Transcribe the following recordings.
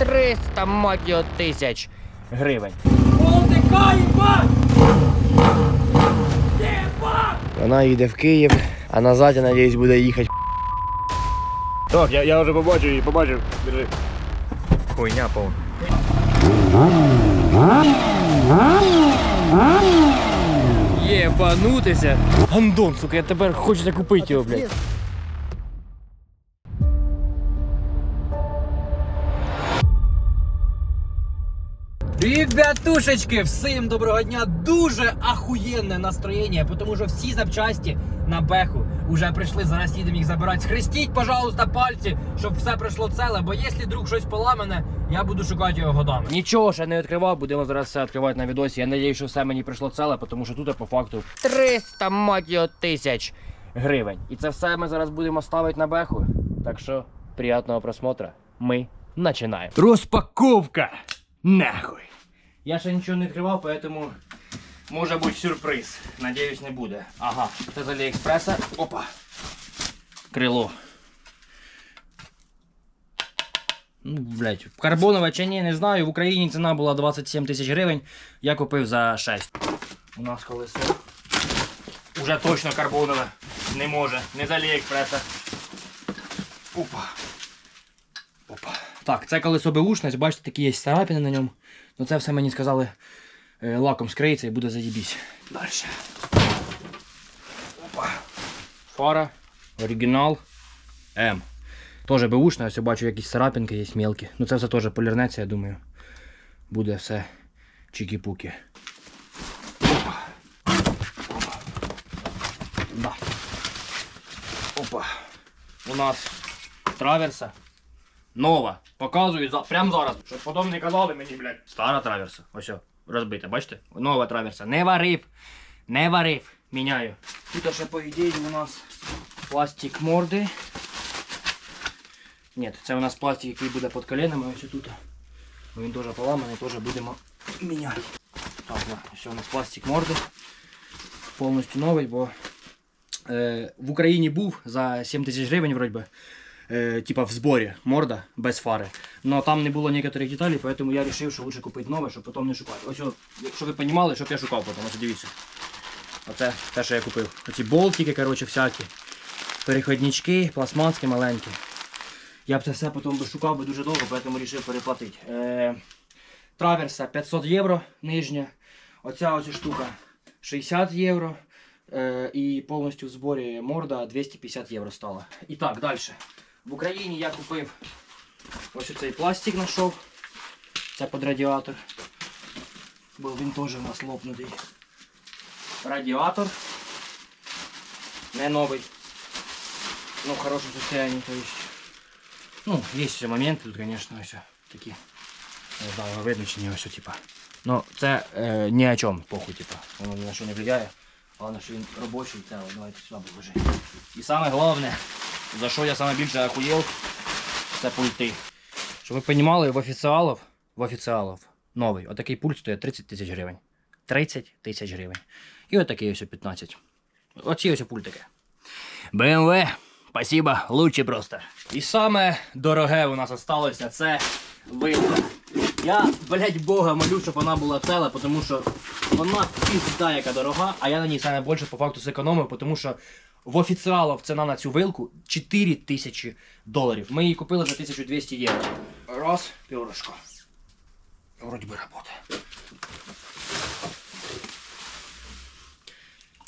300 мать його, тисяч гривень. Вона їде в Київ, а назад, я надіюсь, буде їхати. Так, я, я вже побачив її, побачив. Держи. Хуйня повна. Єбанутися. Гандон, сука, я тепер хочу купити його, блядь. Ребятушечки, всім доброго дня! Дуже ахуєнне настроєння, тому що всі запчасті на беху вже прийшли. Зараз їдемо їх забирати. Схрестіть, пожалуйста, пальці, щоб все прийшло ціле, бо якщо вдруг щось поламане, я буду шукати його годами. Нічого ще не відкривав, будемо зараз все відкривати на відосі. Я надію, що все мені прийшло ціле, тому що тут по факту 300 мать його, тисяч гривень. І це все ми зараз будемо ставити на беху. Так що приятного просмотру. Ми починаємо. Розпаковка! Нахуй! Я ще нічого не відкривав, поэтому може бути сюрприз. Надіюсь, не буде. Ага, це з Аліекспреса. Опа. Крило. Ну, блядь, карбонове чи ні, не знаю. В Україні ціна була 27 тисяч гривень. Я купив за 6. У нас колесо. Уже точно карбонове. Не може. Не з Аліекспреса. Опа. Так, це колесо беушне, бачите, такі є царапини на ньому. Ну це все мені сказали е, лаком скриється і буде заїбісь. Далі. Опа. Фара. Оригінал. М. Теж беушна, ось я бачу якісь царапинки є мелкі. Ну це все теж полірнеться, я думаю. Буде все чікі-пуки. Опа. Опа. Да. Опа. У нас траверса. Нова. Показую за, прямо зараз. Щоб потім не казали мені, блядь. Стара траверса. Ось розбита, бачите? Нова траверса. Не варив. Не варив. Міняю. Тут ще по ідеї у нас пластик морди. Ні, це у нас пластик, який буде під коленами, ось тут. Він теж поламаний, теж будемо міняти. Так, ось у нас пластик морди. Повністю новий, бо е, в Україні був за 7 тисяч гривень, вроді е, типа в зборі морда без фари. Но там не було некоторих деталей, поэтому я вирішив, що лучше купити нове, щоб потім не шукати. Ось, о, щоб ви розуміли, щоб я шукав потім, ось дивіться. Оце те, що я купив. Оці болтики, коротше, всякі. Переходнички, пластмаски маленькі. Я б це все потім би шукав би дуже довго, тому вирішив переплатити. Е, траверса 500 євро нижня. Оця ось штука 60 євро. І повністю в зборі морда 250 євро стала. І так, далі. В Україні я купив ось цей пластик знайшов. Це під радіатор. Бо він теж у нас лопнутий. Радіатор. Не новий. Ну, в хорошем состоянии, то есть. Ну, есть все моменты тут, конечно, все такі. Не знаю, видно чи ні, ось, типа. Ну, це е, ні о чому, похуй, типа. Воно ні на що не впливає. Головне, що він робочий, це давайте сюди положи. І саме головне, за що я саме більше охуєв, це пульти. Щоб ви розуміли, в офіціалів, в офіціалів новий, отакий пульт стоїть 30 тисяч гривень. 30 тисяч гривень. І отакий ось 15. Оці ось пультики. BMW, спасибо, лучше просто. І саме дороге у нас осталося це вилка. Я, блять, Бога молю, щоб вона була ціла, тому що вона пізда яка дорога, а я на ній саме більше по факту зекономив, тому що в офіціалів ціна на цю вилку 4 тисячі доларів. Ми її купили за 1200 євро. Раз, перышко. Вроді би робота.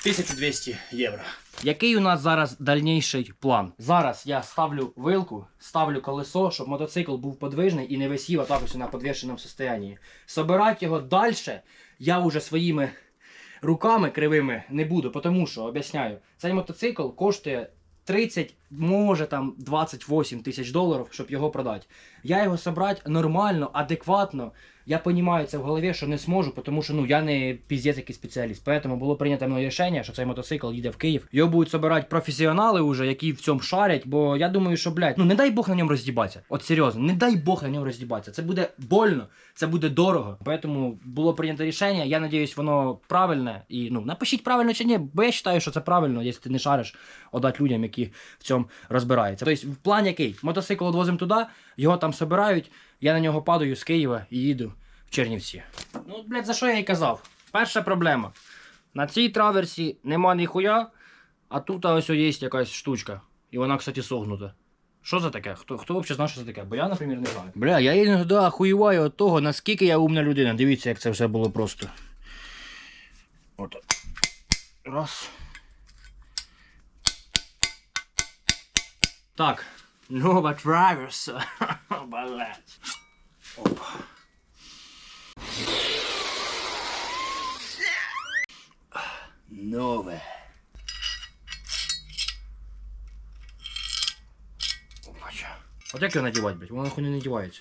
1200 євро. Який у нас зараз дальніший план? Зараз я ставлю вилку, ставлю колесо, щоб мотоцикл був подвижний і не висів отак ось на підвішеному состоянні. Собирати його далі я вже своїми руками кривими не буду, тому що, об'ясняю, цей мотоцикл коштує 30, може там 28 тисяч доларів, щоб його продати. Я його собрати нормально, адекватно. Я розумію це в голові, що не зможу, тому що ну я не піздець який спеціаліст. Поэтому було прийнято мною рішення, що цей мотоцикл їде в Київ. Його будуть собирати професіонали, уже, які в цьому шарять. Бо я думаю, що блядь, ну не дай Бог на ньому роздібатися. От серйозно, не дай Бог на ньому роздібатися. Це буде больно, це буде дорого. Поэтому було прийнято рішення. Я надіюсь, воно правильне. І ну напишіть правильно чи ні, бо я вважаю, що це правильно, якщо ти не шариш, отдати людям, які в цьому там розбирається. Тобто, план який? Мотоцикл відвозимо туди, його там собирають, я на нього падаю з Києва і їду в Чернівці. Ну, от, блядь, за що я і казав? Перша проблема. На цій траверсі нема ніхуя, а тут ось є якась штучка. І вона, кстати, согнута. Що за таке? Хто, хто взагалі знає, що це таке? Бо я, наприклад, не знаю. Бля, я іноді охуєваю від того, наскільки я умна людина. Дивіться, як це все було просто. От. Раз. Так. Нова траверса. Блять. Опа. Нове. Опача. От як його надівати, блядь? Воно нахуй не надівається.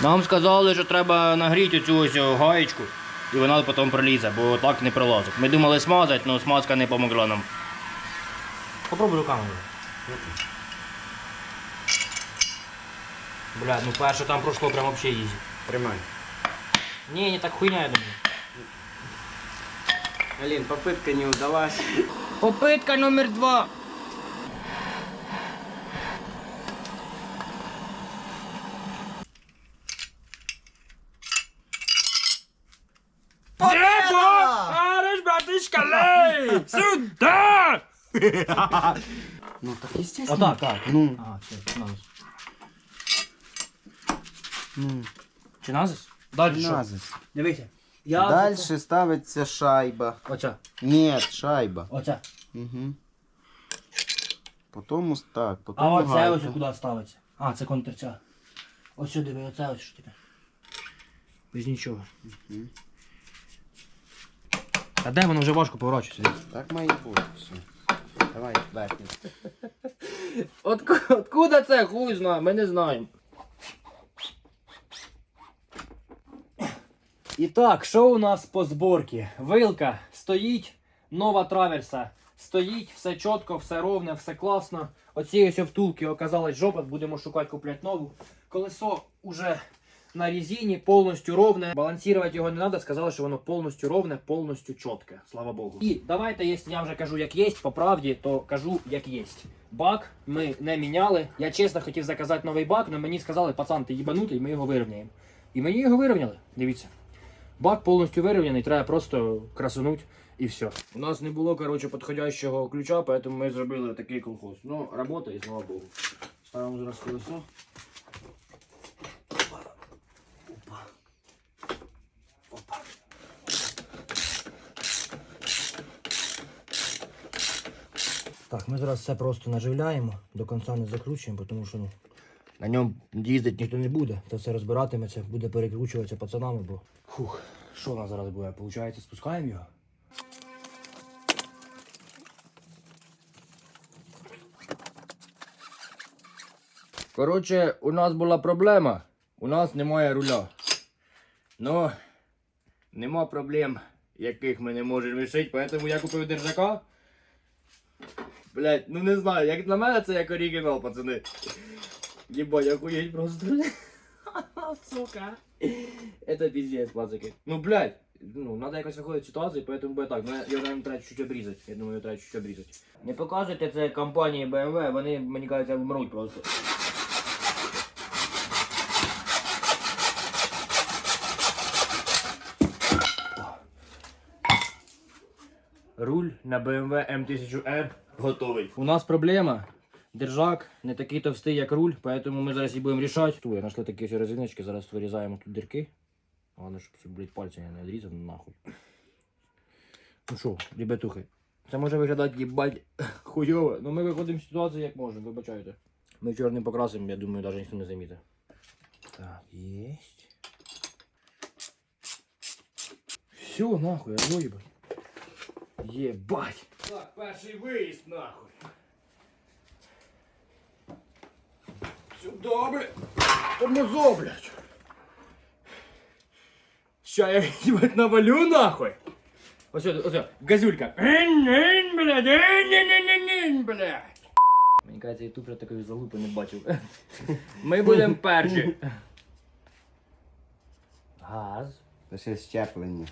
Нам сказали, що треба нагріти цю ось гаєчку, і вона потім пролізе, бо так не пролазить. Ми думали смазати, але смазка не допомогла нам. Попробуй руками. Бля, ну перше там пройшло прям вообще ізі. Тримай. Ні, не так хуйня, я думаю. Алин, попытка не удалась. Попитка номер два. Ариш, братишка, лей! Сюда! Ну так естественно. Отак, так. Ну, А, все, назис. Ну, Чи назис? Далі що? назис. Дивися. Я Дальше ставиться шайба. Оця. Нет, шайба. Оця. Угу. Потом ось так, потом А оце гайка. ось куди ставиться? А, це контрця. Ось сюди, диви, оце ось що таке. Без нічого. А де воно вже важко поворачується? Так має бути все. Давай, верхній. От, откуда це? Хуй знає, ми не знаємо. І так, що у нас по зборці? Вилка стоїть, нова траверса. Стоїть, все чітко, все ровне, все класно. Оці ось втулки оказалась жопа, будемо шукати купляти нову. Колесо уже на резині, повністю ровне. Балансувати його не треба, сказали, що воно повністю ровне, повністю чітке, слава Богу. І давайте, якщо я вже кажу, як є, по правді, то кажу, як є. Бак ми не міняли. Я чесно хотів заказати новий бак, але мені сказали, пацан, ти їбанутий, ми його вирівняємо. І мені його вирівняли. Дивіться. Бак повністю вирівняний, треба просто красунуть і все. У нас не було, коротше, підходящого ключа, тому ми зробили такий колхоз. Ну, робота і слава Богу. Ставимо зараз колесо. Опа. Опа. Опа. Так, ми зараз все просто наживляємо, до кінця не закручуємо, тому що ну, на ньому їздити ніхто не буде. Це все розбиратиметься, буде перекручуватися пацанами, бо. Фух, що у нас зараз буде? Получається, спускаємо його. Коротше, у нас була проблема. У нас немає руля. Ну, нема проблем, яких ми не можемо вирішити, тому я купив держака. Блять, ну не знаю, як на мене це як оригінал, пацани. Єбать, охуєть просто. Сука. Это пиздец, пацаки. Ну, блядь, ну, надо якось виходити з ситуації, поэтому буде так. Ну, я, я наверное, треба чуть-чуть обрізати. Я думаю, я треба чуть-чуть обрізати. Не показуйте це компанії BMW, вони, мені кажеться, вмруть просто. Руль на BMW M1000R готовий. У нас проблема. Держак не такий товстий, як руль, поэтому ми зараз її будемо рішати. Ту, я знайшли такі ось резиночки, зараз вирізаємо тут дірки. Головне, щоб це, блядь, пальці я не відрізав нахуй. Ну що, ребятухи, це може виглядати їбать хуйово, але ми виходимо з ситуації як можемо, вибачайте. Ми чорним покрасимо, я думаю, навіть ніхто не замітить. Так, єсть. Все, нахуй, я їбать. Єбать. Так, перший виїзд, нахуй. Сюда, блядь. Тормозо, блядь. Ща я, ебать, навалю, нахуй. Ось, ось, газюлька. Блядь, блядь. Мені кажеться, ютуб вже такої залупи не бачив. Ми будемо перші. Газ. Це ще щеплення.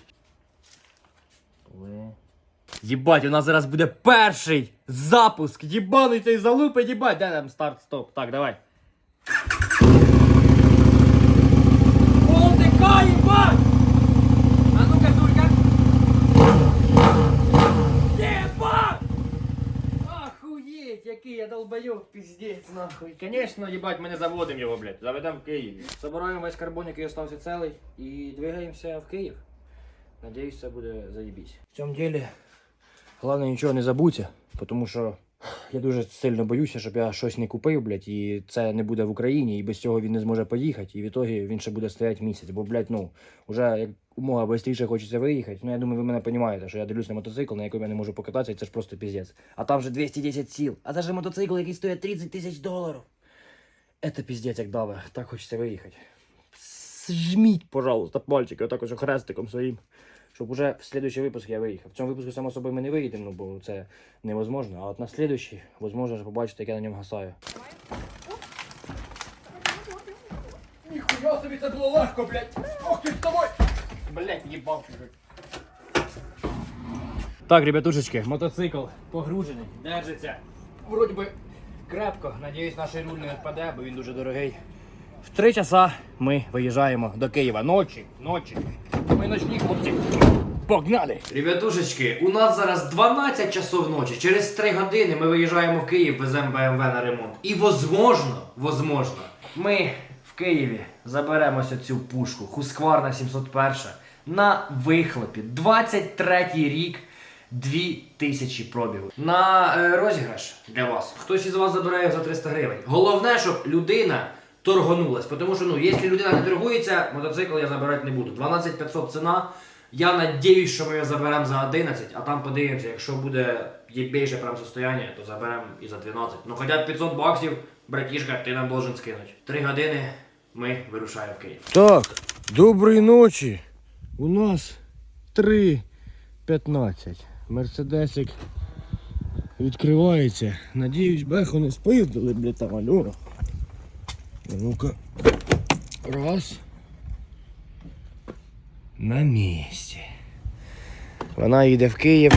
Єбать, у нас зараз буде перший запуск. Єбаний цей залупи, єбать. Де там старт, стоп. Так, давай. який я долбойов, пиздець, нахуй. Конечно, ебать, ми не заводимо його, блядь. Заведемо в Київ. Собираємо весь карбон, який остався цілий, і двигаємося в Київ. Надіюсь, все буде заєбісь. В цьому ділі головне нічого не забудьте, тому що Я дуже сильно боюся, щоб я щось не купив, блядь, і це не буде в Україні, і без цього він не зможе поїхати, і в ітогі він ще буде стояти місяць. Бо, блядь, ну, вже як умога швидше хочеться виїхати. Ну, я думаю, ви мене розумієте, що я дивлюсь на мотоцикл, на якому я не можу покататися, і це ж просто піздець. А там вже 210 сіл. А це ж мотоцикл, який стоїть 30 тисяч доларів. Это піздець як даве. Так хочеться виїхати. Жміть, пожалуйста, пальчики, отак ось хрестиком своїм. Щоб уже в следующий випуск я виїхав. В цьому випуску, само собою, ми не виїдемо, ну, бо це невозможно. А от на следующий, возможно, вже побачите, як я на ньому гасаю. Ніхуя собі це було легко, блядь! Ох ти вставай! Блядь, їбав чужик. Так, ребятушечки, мотоцикл погружений, держиться. Вроді би крепко. Надіюсь, наш руль не відпаде, бо він дуже дорогий. В три часа ми виїжджаємо до Києва. Ночі, ночі. Ми ночні хлопці. Погнали! Ребятушечки, у нас зараз 12 часов ночі. Через 3 години ми виїжджаємо в Київ, веземо БМВ на ремонт. І возможно, возможно, ми в Києві заберемося цю пушку Husqvarna 701 на вихлопі. 23 рік. 2000 пробігу. На е, розіграш для вас. Хтось із вас забирає за 300 гривень. Головне, щоб людина торгонулась. Тому що, ну, якщо людина не торгується, мотоцикл я забирати не буду. 12 500 ціна. Я надіюсь, що ми його заберемо за 11, а там подивимося, якщо буде єбейше прям состояння, то заберемо і за 12. Ну хоча б 500 баксів, братішка, ти нам должен скинути. Три години ми вирушаємо в Київ. Так, доброї ночі. У нас 3.15. Мерседесик відкривається. Надіюсь, беху не спиздили, блядь, там алло. Ну-ка. Раз. На місці. Вона їде в Київ.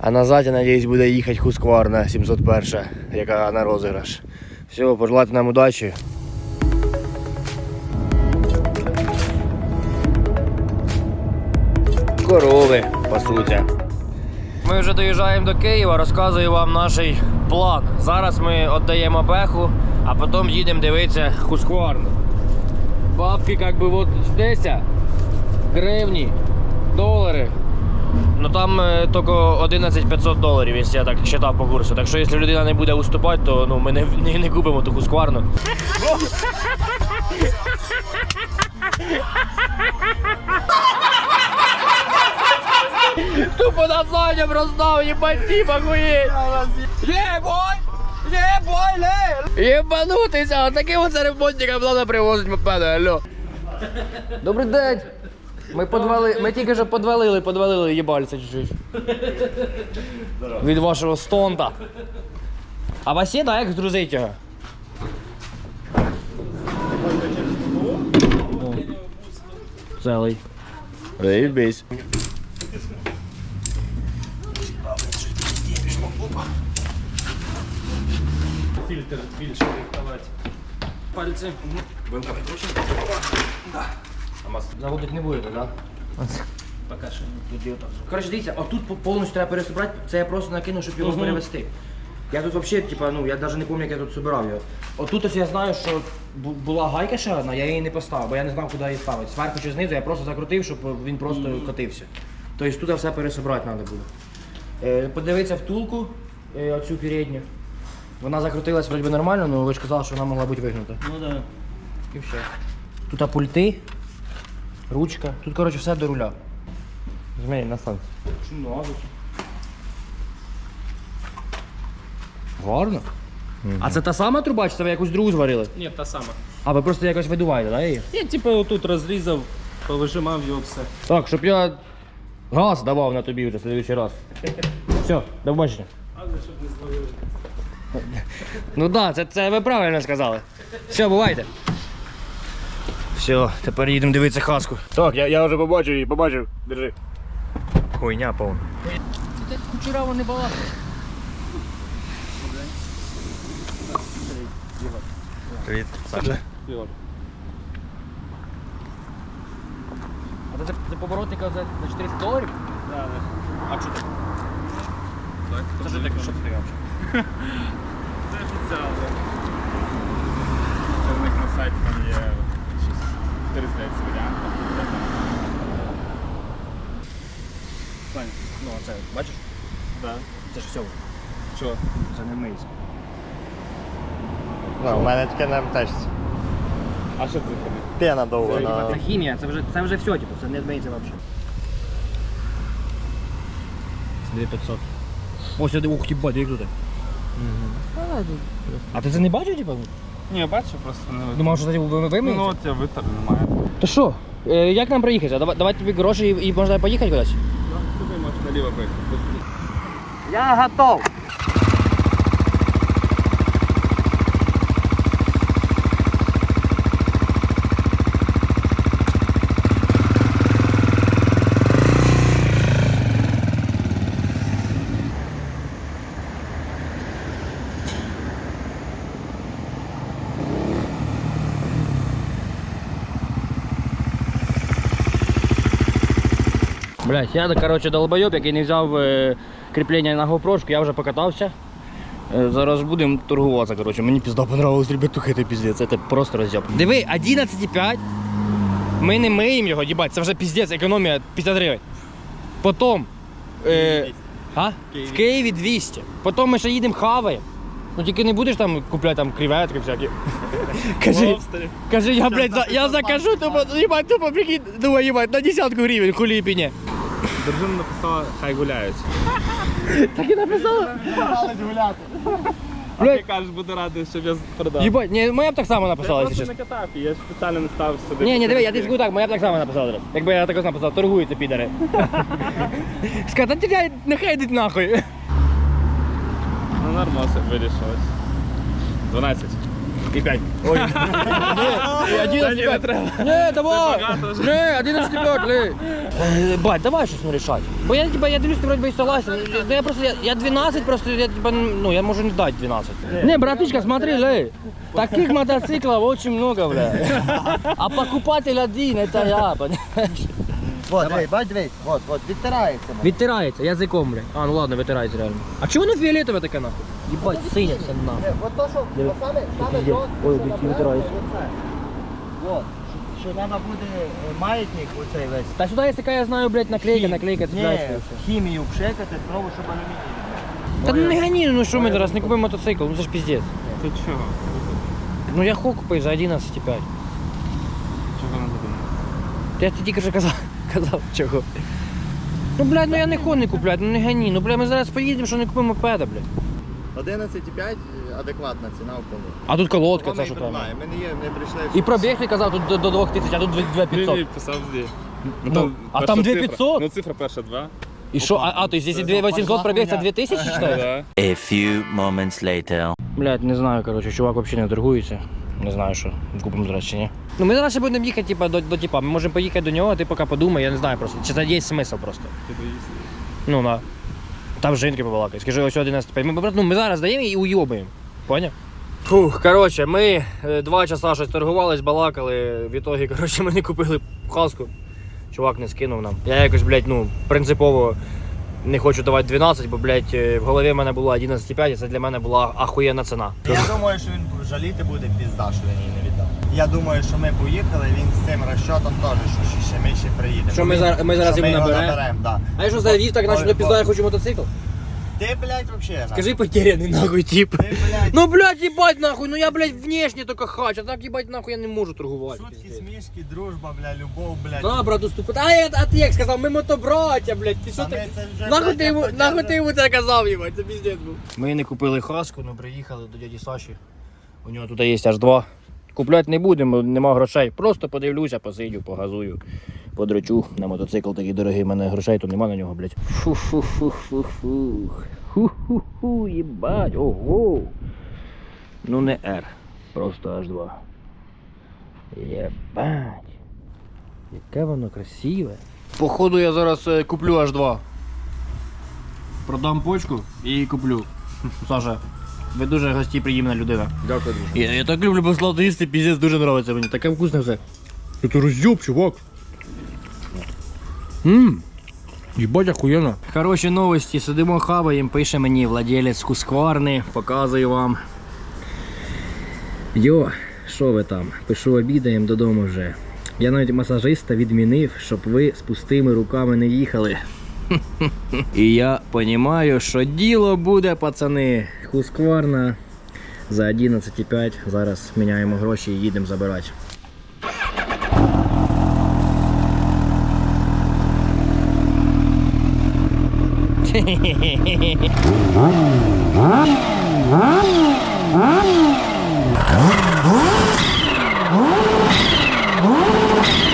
А назад, я надіюсь, буде їхати Husqvarna 701, яка на розіграш. Все, пожелати нам удачі. Корови пасуться. Ми вже доїжджаємо до Києва, розказую вам наш план. Зараз ми віддаємо беху, а потім їдемо дивитися Хускварну. Бабки як би от здесь, гривні, долари. Ну там е, тільки 11 500 доларів, якщо я так вважав по курсу. Так що якщо людина не буде уступати, то ну, ми не, не, не купимо ту Хускварну. Тупо на заднем роздав, типа охуєть. Єбой! Єбой, ле! Єбанутися, а таким оце ремонтникам треба привозити мопеди, алло. Добрий день. Ми подвали, ми тільки що подвалили, подвалили їбальця чуть-чуть. Від вашого стонта. А вас є, так, як здрузить його? О, Целий. Фільтр більше рихтувати. Пальці. Заводить не будете, так? Поки що ні. Коротше, дивіться, а тут повністю треба пересобрати, це я просто накинув, щоб його перевести. Я тут взагалі, типа, ну, я навіть не пам'ятаю, як я тут собирав його. Отут ось я знаю, що була гайка ще одна, я її не поставив, бо я не знав, куди її ставити. Зверху чи знизу я просто закрутив, щоб він просто котився. Тобто тут все пересобрати треба буде. Е, подивитися втулку, е, оцю передню. Вона закрутилась вроді би нормально, але ви ж казали, що вона могла бути вигнута. Ну да. І все. Тут пульти, ручка. Тут, коротше, все до руля. Змій на сонце. Гарно. А це та сама труба, чи це ви якусь другу зварили? Ні, та сама. А ви просто якось видуваєте, да, її? Я типу отут розрізав, повижимав його все. Так, щоб я газ давав на тобі вже в следующий раз. Все, до побачення. Але щоб не зловили. Ну так, да, це, це ви правильно сказали. Все, бувайте. Все, тепер їдемо дивитися хаску. Так, я, я вже побачив її, побачив. Держи. Хуйня повна. Ти кучера вони балакають. Привіт, Саша. А це, це поворотника за, за 400 доларів? А що так? Так, Це що таке? Що взагалі? Це офіціально. Це в них на сайті там є щось 4 здається варіанти. Ну, а це, бачиш? да. Це ж все. Що? Це не миється. Ну, у мене таке на МТшці. А що це таке? Пена довго Це, на... Це хімія, це вже, це вже все, типу, це не миється взагалі. 2500. Ось сюди, ух, їбать, як тут. А ти це не бачив, типа? Ні, бачу, просто не Думав, що це ви Ну, вимиється? от я витер немає. То що? Е, як нам проїхати? Давай, давай тобі гроші і, і можна поїхати кудись? Ну, сюди можеш наліво поїхати. Я готов. Блять, я, короче, долбойоб, який не взяв е, кріплення на GoPro, я вже покатався. Е, зараз будемо торгуватися, короче. Мені пізда понравилось, ребятуха, це піздець, це просто роз'єб. Диви, 11,5. Ми не миємо його, їбать, це вже піздець, економія 50 гривень. Потім. Е, а? В Києві 200. Потім ми ще їдемо хаваємо. Ну тільки не будеш там купляти там креветки всякі. Кажи, кажи, я, блядь, за, я закажу, тупо, ну, їбать, тупо, прикинь, думаю, їбать, на десятку гривень, хулі піні. Дружина написала, хай гуляють. Так і написала? А ти кажеш, буду радий, щоб я продав. Єбать, ні, моя б так само Я написала, якщо просто чесно. не катав, я спеціально не ставив сюди. Ні, ні, диви, я тобі скажу так, моя б так само написала. зараз. Якби я так написав, торгуються підари. Сказати, та тебе нехай йдуть нахуй. Ну нормально вирішилось. 12. І п'ять. Ой. Ні, 11 треба. Ні, давай. Ні, 11 5, ли. Бать, давай щось не рішати. Бо я, типа, я дивлюсь, ти вроді би і согласен. Ну, я просто, я, я 12, просто, я, типа, ну, я можу не дати 12. Не, братишка, смотри, лей. Таких мотоциклов очень много, бля. А покупатель один, это я, понимаешь? Вот, дивись, бач, дивись, вот, вот, відтирається. Відтирається язиком, бля. А, ну ладно, витирається реально. А чого воно фіолетове таке нахуй? Єбать, синя вся нахуй. Вот то, що Диви. саме, саме Пиздец. то, Ой, що дики набере витирається. оце. Вот, що- що треба буде е, маятник оцей весь. Та сюди є така, я знаю, блядь, наклейка, Хім- наклейка, Ні, цепляється. і все. хімію пшекати, знову, щоб алюміній. Та ну не гони, ну що ми зараз не купимо мотоцикл, ну це ж піздець. Ти чого? Ну я хо купив за 11,5. Чого не задумав? Я тоді вже казав, Казав чого. Ну, блядь, ну я не хо не купляю, ну не гони. Ну, блядь, ми зараз поїдемо, що не купимо мопеда, блядь. 11,5 адекватна ціна в полу. А тут колодка, це що там. Ми не, є, не прийшли. І пробіг ти казав тут до, до 2000, а тут 2500. Ні, писав злі. Ну, а перша там цифра. 2500? Ну цифра перша 2. І що, а, а то есть, якщо 2800 пробіг, це 2000 считаєш? Да. A few moments later. Блядь, не знаю, короче, чувак взагалі не торгується. Не знаю, що купимо зараз чи ні. Ну ми зараз ще будемо їхати типа, до, до типа. Ми можемо поїхати до нього, ти поки подумай, я не знаю просто. Чи це є смисл просто. Ти доїсти. Ну на. Там жінки побалакають. Скажи, ось 11 Ми, брат, ну, ми зараз даємо і уйобуємо. Поняв? Фух, коротше, ми е, два часа щось торгувались, балакали. В ітогі, коротше, ми не купили каску. Чувак не скинув нам. Я якось, блядь, ну, принципово не хочу давати 12, бо, блядь, е, в голові в мене була 11,5, і це для мене була ахуєнна ціна. Я думаю, що він жаліти буде пізда, що він її не віддав. Я думаю, що ми поїхали, він з цим розчотом теж, що ще ми ще приїдемо. Що ми зараз- ми зараз його наберемо? наберемо, да. А я що завів, так наче до пізда, я хочу мотоцикл. Ти, блядь, вообще. Скажи потеряний нахуй, тип. Ти, блядь, Ну, блядь, ебать нахуй, ну я, блядь, внешне только хач, а так, ебать, нахуй я не можу торгувати. шутки, пиздець. смішки, дружба, блядь, любов, блядь. Да, брату, ступи. А, я, а ти як сказав, ми мотобраття, блядь, ти що Та ми ти? це вже, Нахуй блядь, ти йому, я нахуй ти йому це казав, ебать, це піздець був. Ми не купили хаску, ну приїхали до дяді Саші. У нього тут є аж два. Купляти не будемо, нема грошей. Просто подивлюся, посидю, погазую, подрочу. На мотоцикл такий дорогий, в мене грошей тут нема на нього, блядь. Фу-фу-фу-фу-фу. Ху-ху-ху, їбать, ого. Ну не R, просто H2. Єбать. Яке воно красиве. Походу я зараз е, куплю H2. продам почку і куплю. Саша, ви дуже гостєприємна людина. Дякую, друже. Я, я так люблю послати їсти, піздець дуже подобається мені. Таке вкусне все. Це роз'єб, чувак. Ммм. Їбать охуєнно. Хороші новості, сидимо хаваємо, пише мені владелець Хускварни, показую вам. Йо, що ви там? Пишу обідаємо додому вже. Я навіть масажиста відмінив, щоб ви з пустими руками не їхали. І я розумію, що діло буде, пацани. Хускварна за 11,5. Зараз міняємо гроші і їдемо забирати.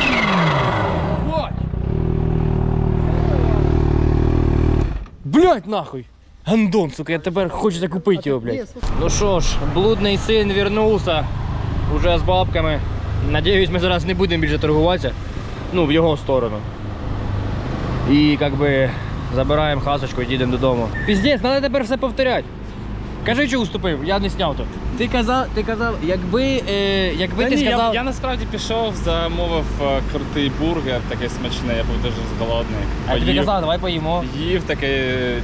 Блять нахуй! Гандон, сука, я тепер хочу закупити його, блядь. Ну що ж, блудний син вернувся уже з бабками. Надіюсь, ми зараз не будемо більше торгуватися. Ну, в його сторону. І як би забираємо хасочку і їдемо додому. Піздець, треба тепер все повторяти. Кажи, що уступив, я не зняв то. Ти казав, ти казав, якби, е, якби Та ти ні, сказав. я, я насправді пішов, замовив е, крутий бургер, такий смачний, я був дуже голодний. А тобі Поїв. казав, давай поїмо. Їв такий,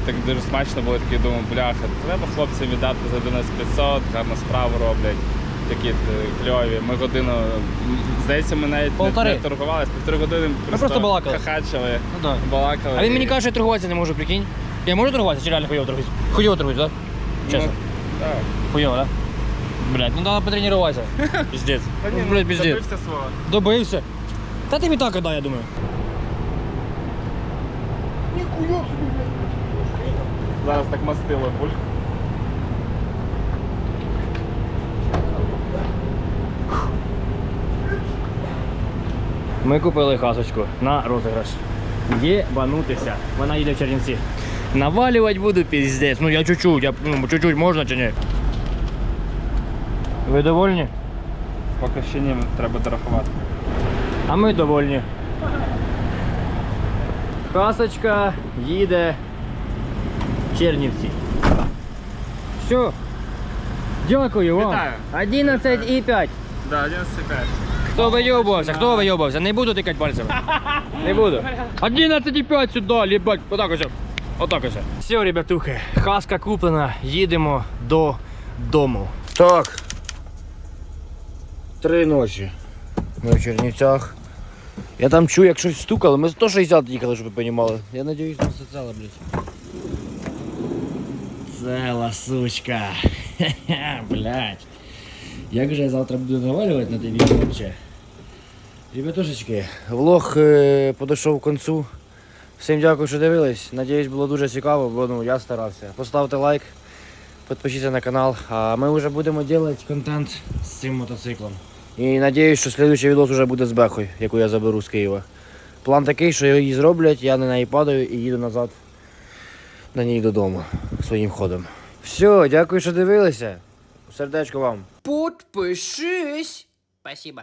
так дуже смачно було, такий думав, бляха, треба хлопцям віддати за 11500, гарну справу роблять. Такі е, кльові. Ми годину, м, здається, ми навіть не, Полтори. не торгувалися, півтори години просто, просто балакали. хахачили, Ну, да. балакали. А він мені і- каже, що я торгуватися не можу, прикинь. Я можу торгуватися чи реально хуйово торгуюсь? Хуйово торгуюсь, так? Чесно. Ну, так. Хуйово, так? Блять, ну треба потренуватися. Піздець. Та ні, Ну, ну, блядь, піздець. добився свого. Добився. Та ти і так отдай, я думаю. Зараз так мастило буль. Ми купили хасочку на розіграш. Єбанутися. Вона їде в Чернівці. Навалювати буду піздець. Ну я чуть-чуть, я, ну, чуть-чуть можна чи ні? Ви довольні? Поки ще ні, треба дорахувати. А ми довольні. Хасочка їде в Чернівці. Все. Дякую вам. Вітаю. 11,5. Да, 95. Хто вийобувався? Хто вийобувався? Не буду тикати пальцями. Не буду. 11,5 сюди, лібать. Отак ось. Отак ось. Все, ребятухи, хаска куплена, їдемо до дому. Так. Три ночі. Ми в Чернівцях. Я там чую, як щось стукало. Ми 160 їхали, щоб ви розуміли. Я надіюсь, ми все ціле, блядь. Цела сучка. Блять. Як же я завтра буду навалювати на тобі хлопче? Ребятушечки, влог е, подійшов к концу. Всім дякую, що дивились. Надіюсь, було дуже цікаво, бо ну, я старався. Поставте лайк, підпишіться на канал, а ми вже будемо робити контент з цим мотоциклом. І надіюсь, що слідуючий відос вже буде з бехою, яку я заберу з Києва. План такий, що її зроблять, я на неї падаю і їду назад на ній додому своїм ходом. Все, дякую, що дивилися. Сердечко вам. Подпишись. Спасибо.